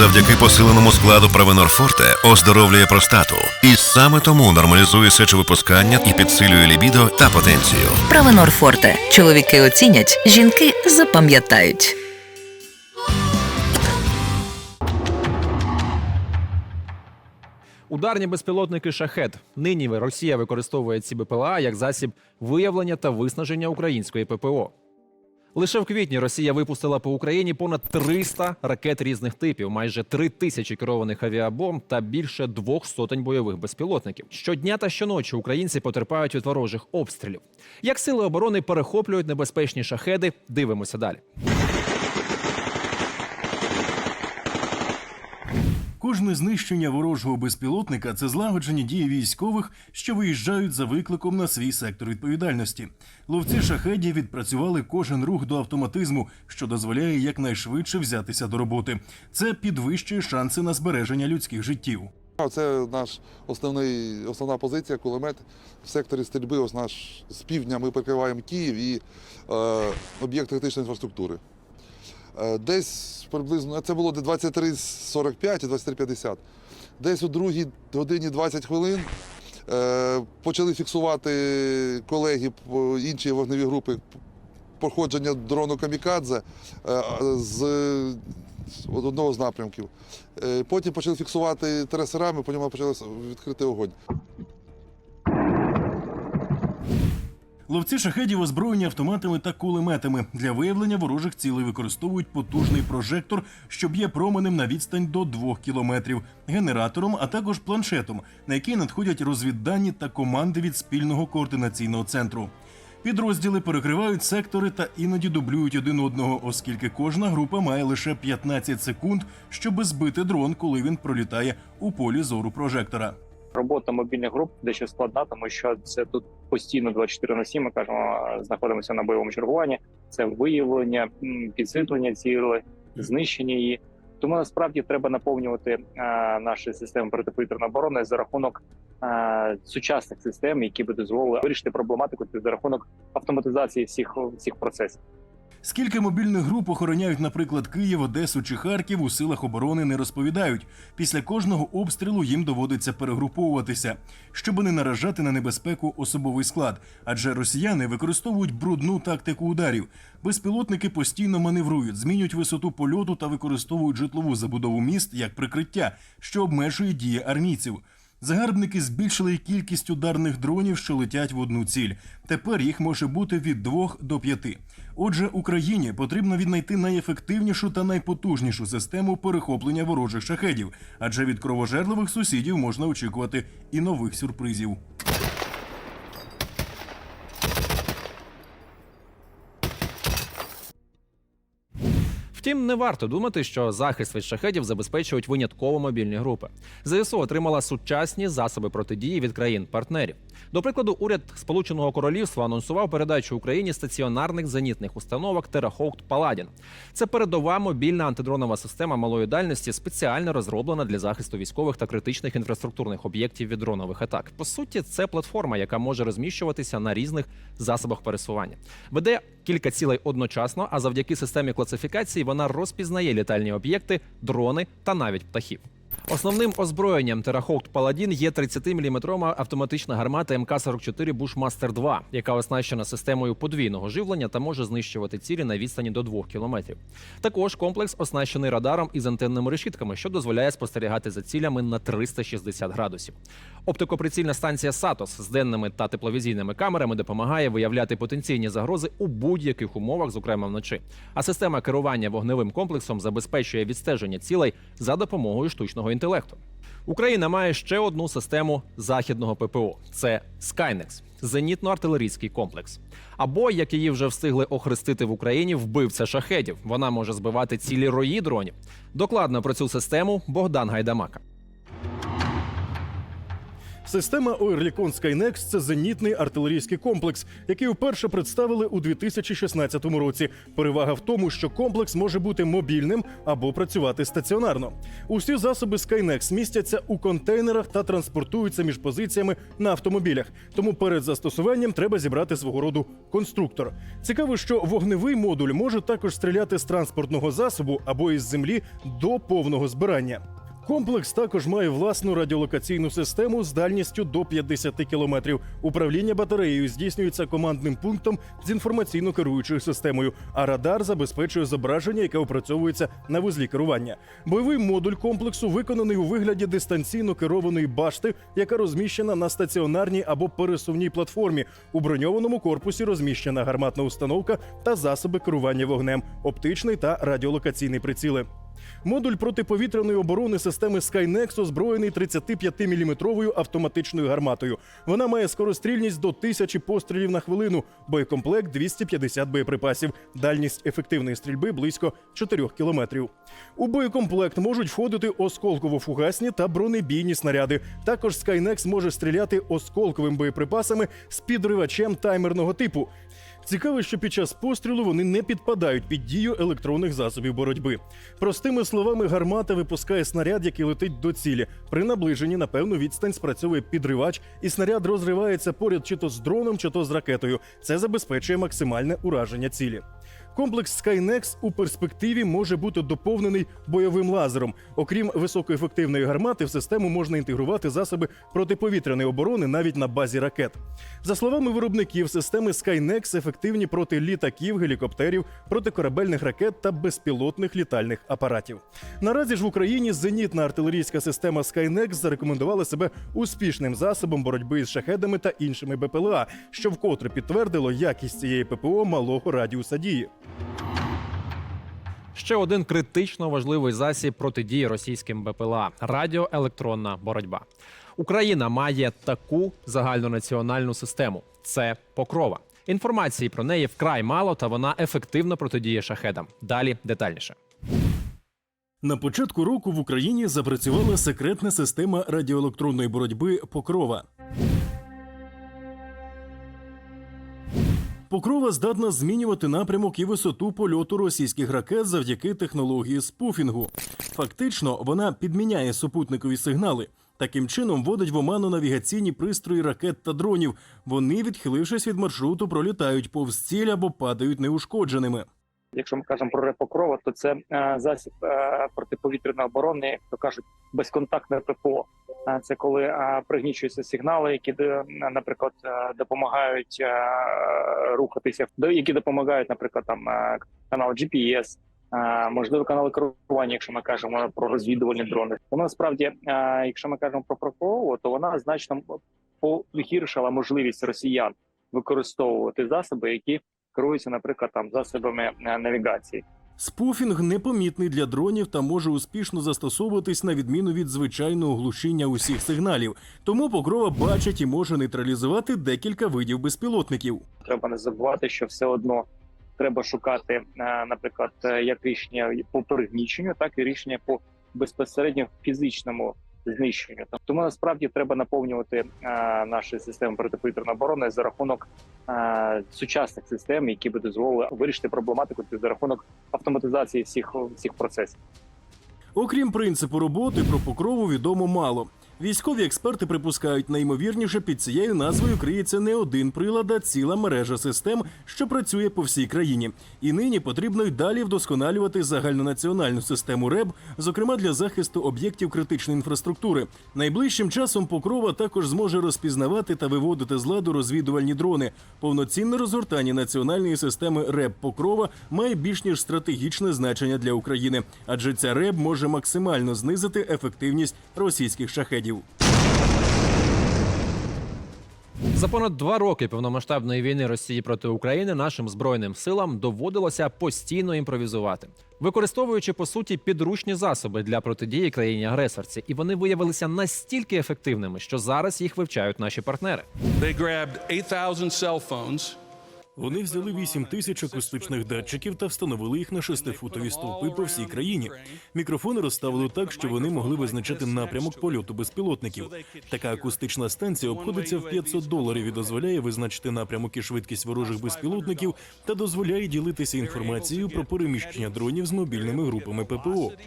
Завдяки посиленому складу Правенорфорте оздоровлює простату. І саме тому нормалізує сечовипускання і підсилює лібідо та потенцію. Правенорфорте. Чоловіки оцінять, жінки запам'ятають. Ударні безпілотники шахет. Нині Росія використовує ці БПЛА як засіб виявлення та виснаження української ППО. Лише в квітні Росія випустила по Україні понад 300 ракет різних типів, майже 3 тисячі керованих авіабомб та більше двох сотень бойових безпілотників. Щодня та щоночі українці потерпають від ворожих обстрілів. Як сили оборони перехоплюють небезпечні шахеди, дивимося далі. Кожне знищення ворожого безпілотника це злагоджені дії військових, що виїжджають за викликом на свій сектор відповідальності. Ловці шахедів відпрацювали кожен рух до автоматизму, що дозволяє якнайшвидше взятися до роботи. Це підвищує шанси на збереження людських життів. Це наш основний, основна позиція, кулемет в секторі стрільби. Ось наш з півдня ми прикриваємо Київ і е, об'єкт критичної інфраструктури. Е, десь приблизно це було 23.45 і 23.50. Десь у другій годині 20 хвилин е, почали фіксувати колеги по- інші вогневі групи походження дрону Камікадзе е, з, одного з напрямків. Е, Потім почали фіксувати тресерами, по ньому почали відкрити огонь. Ловці шахедів озброєні автоматами та кулеметами. Для виявлення ворожих цілей використовують потужний прожектор, що б'є променем на відстань до 2 кілометрів, генератором, а також планшетом, на який надходять розвіддані та команди від спільного координаційного центру. Підрозділи перекривають сектори та іноді дублюють один одного, оскільки кожна група має лише 15 секунд, щоб збити дрон, коли він пролітає у полі зору прожектора. Робота мобільних груп дещо складна, тому що це тут постійно 24 на 7, Ми кажемо, знаходимося на бойовому чергуванні. Це виявлення, підсвітлення цілі, знищення її. Тому насправді треба наповнювати наші системи протиповітряної оборони за рахунок а, сучасних систем, які би дозволили вирішити проблематику за рахунок автоматизації всіх всіх процесів. Скільки мобільних груп охороняють, наприклад, Київ, Одесу чи Харків, у силах оборони не розповідають. Після кожного обстрілу їм доводиться перегруповуватися, щоб не наражати на небезпеку особовий склад. Адже росіяни використовують брудну тактику ударів. Безпілотники постійно маневрують, змінюють висоту польоту та використовують житлову забудову міст як прикриття, що обмежує дії армійців. Загарбники збільшили кількість ударних дронів, що летять в одну ціль. Тепер їх може бути від двох до п'яти. Отже, Україні потрібно віднайти найефективнішу та найпотужнішу систему перехоплення ворожих шахедів, адже від кровожерливих сусідів можна очікувати і нових сюрпризів. Втім, не варто думати, що захист від шахедів забезпечують винятково мобільні групи. ЗСУ отримала сучасні засоби протидії від країн-партнерів. До прикладу, уряд Сполученого Королівства анонсував передачу Україні стаціонарних зенітних установок Терахоут Паладін. Це передова мобільна антидронова система малої дальності, спеціально розроблена для захисту військових та критичних інфраструктурних об'єктів від дронових атак. По суті, це платформа, яка може розміщуватися на різних засобах пересування. Веде кілька цілей одночасно, а завдяки системі класифікації вона розпізнає літальні об'єкти, дрони та навіть птахів. Основним озброєнням Terrahawk Paladin є 30-мм автоматична гармата МК-44 Bushmaster 2, яка оснащена системою подвійного живлення та може знищувати цілі на відстані до 2 кілометрів. Також комплекс оснащений радаром із антенними решітками, що дозволяє спостерігати за цілями на 360 градусів. Оптикоприцільна станція Сатос з денними та тепловізійними камерами допомагає виявляти потенційні загрози у будь-яких умовах, зокрема вночі. А система керування вогневим комплексом забезпечує відстеження цілей за допомогою штучного інтелекту. Україна має ще одну систему західного ППО це Skynex – зенітно-артилерійський комплекс. Або, як її вже встигли охрестити в Україні, вбивця шахедів. Вона може збивати цілі рої дронів. Докладно про цю систему Богдан Гайдамака. Система Оерлікон Skynex – це зенітний артилерійський комплекс, який вперше представили у 2016 році. Перевага в тому, що комплекс може бути мобільним або працювати стаціонарно. Усі засоби Skynex містяться у контейнерах та транспортуються між позиціями на автомобілях. Тому перед застосуванням треба зібрати свого роду конструктор. Цікаво, що вогневий модуль може також стріляти з транспортного засобу або із землі до повного збирання. Комплекс також має власну радіолокаційну систему з дальністю до 50 кілометрів. Управління батареєю здійснюється командним пунктом з інформаційно керуючою системою, а радар забезпечує зображення, яке опрацьовується на вузлі керування. Бойовий модуль комплексу виконаний у вигляді дистанційно керованої башти, яка розміщена на стаціонарній або пересувній платформі. У броньованому корпусі розміщена гарматна установка та засоби керування вогнем, оптичний та радіолокаційний приціли. Модуль протиповітряної оборони системи Skynex озброєний 35-мм автоматичною гарматою. Вона має скорострільність до 1000 пострілів на хвилину, боєкомплект 250 боєприпасів, дальність ефективної стрільби близько 4 кілометрів. У боєкомплект можуть входити осколково-фугасні та бронебійні снаряди. Також Skynex може стріляти осколковими боєприпасами з підривачем таймерного типу. Цікаво, що під час пострілу вони не підпадають під дію електронних засобів боротьби. Простими словами, гармата випускає снаряд, який летить до цілі. При наближенні на певну відстань спрацьовує підривач, і снаряд розривається поряд чи то з дроном, чи то з ракетою. Це забезпечує максимальне ураження цілі. Комплекс Skynex у перспективі може бути доповнений бойовим лазером. Окрім високоефективної гармати, в систему можна інтегрувати засоби протиповітряної оборони навіть на базі ракет. За словами виробників, системи Skynex ефективні проти літаків, гелікоптерів, протикорабельних ракет та безпілотних літальних апаратів. Наразі ж в Україні зенітна артилерійська система Skynex зарекомендувала себе успішним засобом боротьби з шахедами та іншими БПЛА, що вкотре підтвердило якість цієї ППО малого радіуса дії. Ще один критично важливий засіб протидії російським БПЛА радіоелектронна боротьба. Україна має таку загальнонаціональну систему. Це покрова. Інформації про неї вкрай мало, та вона ефективно протидіє шахедам. Далі детальніше. На початку року в Україні запрацювала секретна система радіоелектронної боротьби Покрова. Покрова здатна змінювати напрямок і висоту польоту російських ракет завдяки технології спуфінгу. Фактично, вона підміняє супутникові сигнали. Таким чином вводить в оману навігаційні пристрої ракет та дронів. Вони, відхилившись від маршруту, пролітають повз ціль або падають неушкодженими. Якщо ми кажемо про репокрова, то це е, засіб е, протиповітряної оборони, то кажуть, безконтактне ППО. Е, Це коли пригнічуються сигнали, які наприклад, допомагають рухатися, які допомагають, наприклад, там канал GPS, можливо, канали керування, якщо ми кажемо про розвідувальні дрони. Воно насправді, якщо ми кажемо про прокрову, то вона значно погіршила можливість росіян використовувати засоби, які керуються, наприклад, там засобами е, навігації. Спуфінг непомітний для дронів та може успішно застосовуватись на відміну від звичайного глушіння усіх сигналів. Тому покрова бачить і може нейтралізувати декілька видів безпілотників. Треба не забувати, що все одно треба шукати, е, наприклад, е, як рішення по пригніченню, так і рішення по безпосередньо фізичному знищенню. Тому насправді треба наповнювати е, наші системи протиповітряної оборони за рахунок е, сучасних систем, які би дозволили вирішити проблематику за рахунок автоматизації всіх всіх процесів. Окрім принципу роботи, про покрову відомо мало. Військові експерти припускають, найімовірніше під цією назвою криється не один прилад, а ціла мережа систем, що працює по всій країні. І нині потрібно й далі вдосконалювати загальнонаціональну систему РЕБ, зокрема для захисту об'єктів критичної інфраструктури. Найближчим часом покрова також зможе розпізнавати та виводити з ладу розвідувальні дрони. Повноцінне розгортання національної системи РЕБ Покрова має більш ніж стратегічне значення для України, адже ця РЕБ може максимально знизити ефективність російських шахедів. За понад два роки повномасштабної війни Росії проти України нашим збройним силам доводилося постійно імпровізувати, використовуючи по суті підручні засоби для протидії країні агресорці, і вони виявилися настільки ефективними, що зараз їх вивчають наші партнери. They grabbed 8,000 cell phones. Вони взяли 8 тисяч акустичних датчиків та встановили їх на шестифутові стовпи по всій країні. Мікрофони розставили так, що вони могли визначати напрямок польоту безпілотників. Така акустична станція обходиться в 500 доларів і дозволяє визначити напрямок і швидкість ворожих безпілотників та дозволяє ділитися інформацією про переміщення дронів з мобільними групами ППО.